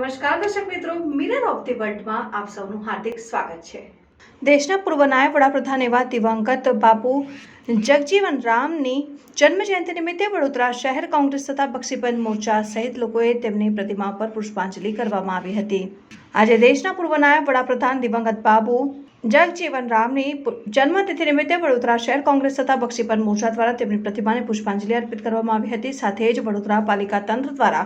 નમસ્કાર દર્શક મિત્રો, મિરર ઓફ ધી વર્લ્ડમાં આપ સૌનું હાર્દિક સ્વાગત છે. દેશના પૂર્વ નાયબ વડાપ્રધાન એવા દિવંગત બાપુ જગજીવન રામની જન્મજયંતિ નિમિત્તે વડોદરા શહેર કોંગ્રેસ તથા બક્ષીબંધ મોરચા સહિત લોકોએ તેમની પ્રતિમા પર પુષ્પાંજલિ કરવામાં આવી હતી. આજે દેશના પૂર્વ નાયબ વડાપ્રધાન દિવંગત બાબુ જગજીવન રામની જન્મતિથિ નિમિત્તે વડોદરા શહેર કોંગ્રેસ તથા બક્ષીબંધ મોરચા દ્વારા તેમની પ્રતિમાને પુષ્પાંજલિ અર્પિત કરવામાં આવી હતી. સાથે જ વડોદરા પાલિકા તંત્ર દ્વારા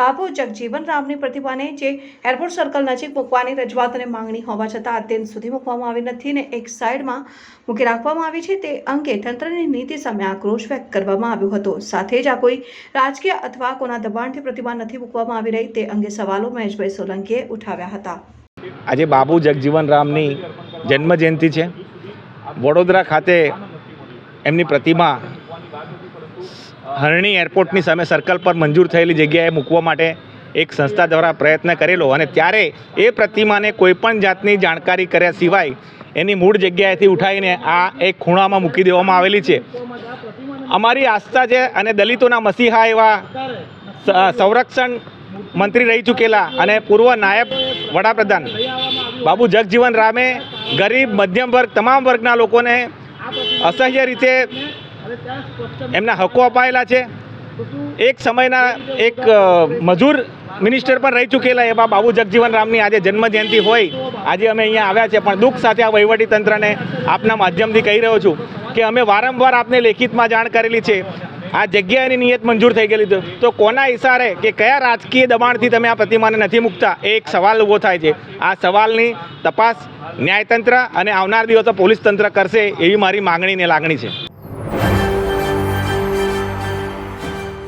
બાબુ જગજીવન રામની પ્રતિમાને જે એરપોર્ટ સર્કલ નજીક મૂકવાની રજૂઆત અને માંગણી હોવા છતાં અત્યંત સુધી મૂકવામાં આવી નથી ને એક સાઈડમાં મૂકી રાખવામાં આવી છે તે અંગે તંત્રની નીતિ સામે આક્રોશ વ્યક્ત કરવામાં આવ્યો હતો. સાથે જ આ કોઈ રાજકીય અથવા કોના દબાણથી પ્રતિમા નથી મૂકવામાં આવી રહી તે અંગે સવાલો મહેશભાઈ સોલંકીએ ઉઠાવ્યા હતા. આજે બાબુ જગજીવન રામની જન્મજયંતિ છે. વડોદરા ખાતે એમની પ્રતિમા હરણી એરપોર્ટની સામે સર્કલ પર મંજૂર થયેલી જગ્યાએ મૂકવા માટે એક સંસ્થા દ્વારા પ્રયત્ન કરેલો અને ત્યારે એ પ્રતિમાને કોઈપણ જાતની જાણકારી કર્યા સિવાય એની મૂળ જગ્યાએથી ઉઠાવીને આ એક ખૂણામાં મૂકી દેવામાં આવેલી છે. અમારી આસ્થા છે અને દલિતોના મસીહા એવા સંરક્ષણ મંત્રી રહી ચૂકેલા અને પૂર્વ નાયબ વડાપ્રધાન બાબુ જગજીવન રામે ગરીબ, મધ્યમ વર્ગ, તમામ વર્ગના લોકોને અસહ્ય રીતે એમના હકો અપાયેલા છે. એક સમયના એક મજૂર મિનિસ્ટર પણ રહી ચૂકેલા એવા બાબુ જગજીવન રામની આજે જન્મજયંતિ હોય. આજે અમે અહીંયા આવ્યા છે પણ દુઃખ સાથે આ વહીવટી તંત્રને આપના માધ્યમથી કહી રહ્યો છું કે અમે વારંવાર આપને લેખિતમાં જાણ કરેલી છે. આ જગ્યાએની નિયત મંજૂર થઈ ગયેલી તો. કોના ઇશારે કે કયા રાજકીય દબાણથી તમે આ પ્રતિમાને નથી મૂકતા? એક સવાલ ઊભો થાય છે. આ સવાલની તપાસ ન્યાયતંત્ર અને આવનાર દિવસો પોલીસ તંત્ર કરશે એવી મારી માગણી ને લાગણી છે.